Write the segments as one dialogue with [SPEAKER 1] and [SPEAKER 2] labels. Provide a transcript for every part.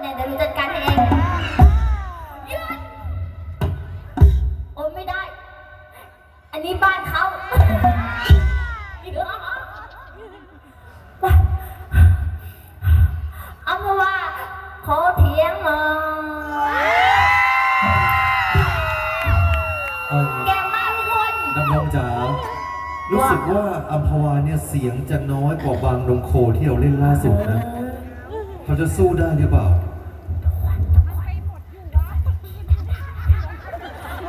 [SPEAKER 1] เนี่ยเดี๋ยวหนูจัดการให้เองนี่
[SPEAKER 2] เโอ้ไม่ได้ อันนี้บ้าน
[SPEAKER 1] เขาอีกแวเหรอเอามาว่าขอเถียงมาเก่งมากทุกคน
[SPEAKER 2] น้ำน้ำจ๋ารู้สึกว่าอัมพวาเนี่ยเสียงจะน้อยกว่าบางนงโคที่เราเล่นล่าสุดนะ เขาจะสู้ได้หรือเปล่า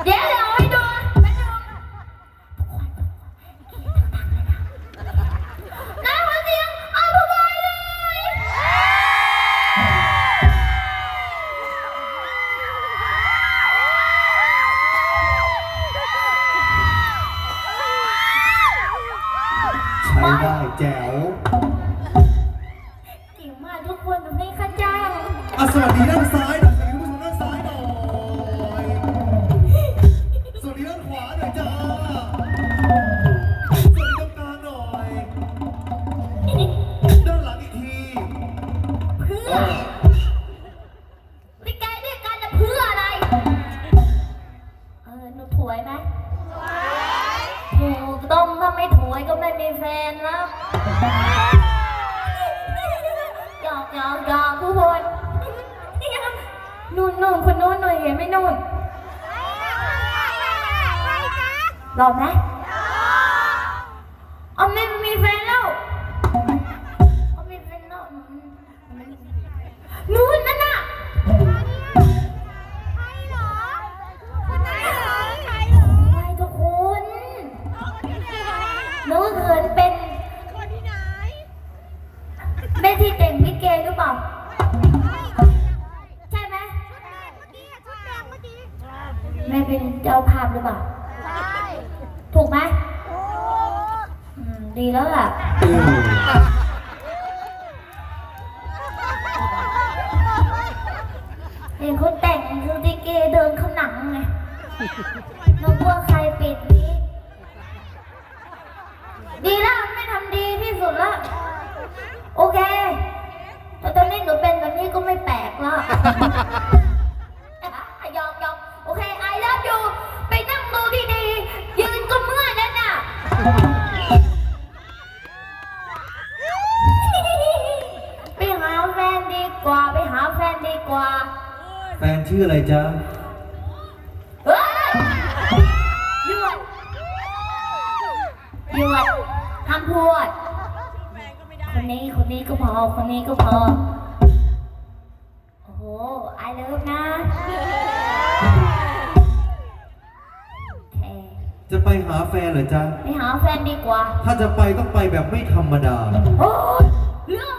[SPEAKER 1] เดี๋ยวเดี๋ยวให้ดูไปดูน้าขอเสียงเอาพวายเลย
[SPEAKER 2] ใช้ได้แจ๋ว อะสวัสดีด้านซ้ายหน่อยสวัสดีคุณผู้ชมด้านซ้ายหน่อยสวัสดีด้านขวาหน่อยจ้าสวัสดีตรงกลางหน่อยด้านหลังอีกที
[SPEAKER 1] เพื่อลิเกด้วยกันจะเพื่ออะไร เออหนูถวยไหมถูกต้องถ้าไม่ถวยก็ไม่มีแฟนแล้ นู่นนู่นคนนู้นหน่อยเห็นไหมนู่นรอไหม เป็นเจ้าภาพหรือเปล่าถูกไหมอืมดีแล้วล่ะ
[SPEAKER 2] เออ
[SPEAKER 1] เห็นเขาแต่งคือดิเกเดินเข้าหนังไงนึกว่าใคร ไปหาแฟนดีกว่า ไปหาแฟนดีกว่า
[SPEAKER 2] แฟนชื่ออะไรจ๊ะ
[SPEAKER 1] เฮ้ยหยุดหยุดห้ามพูด คนนี้คนนี้ก็พอ คนนี้ก็พอ โอ้โหไอเลิฟนะ
[SPEAKER 2] จะไปหาแฟนเหรอจ๊ะ
[SPEAKER 1] ไปหาแฟนดีกว่า
[SPEAKER 2] ถ้าจะไปต้องไปแบบไม่ธรรมดา
[SPEAKER 1] โอ้ยเรื่อง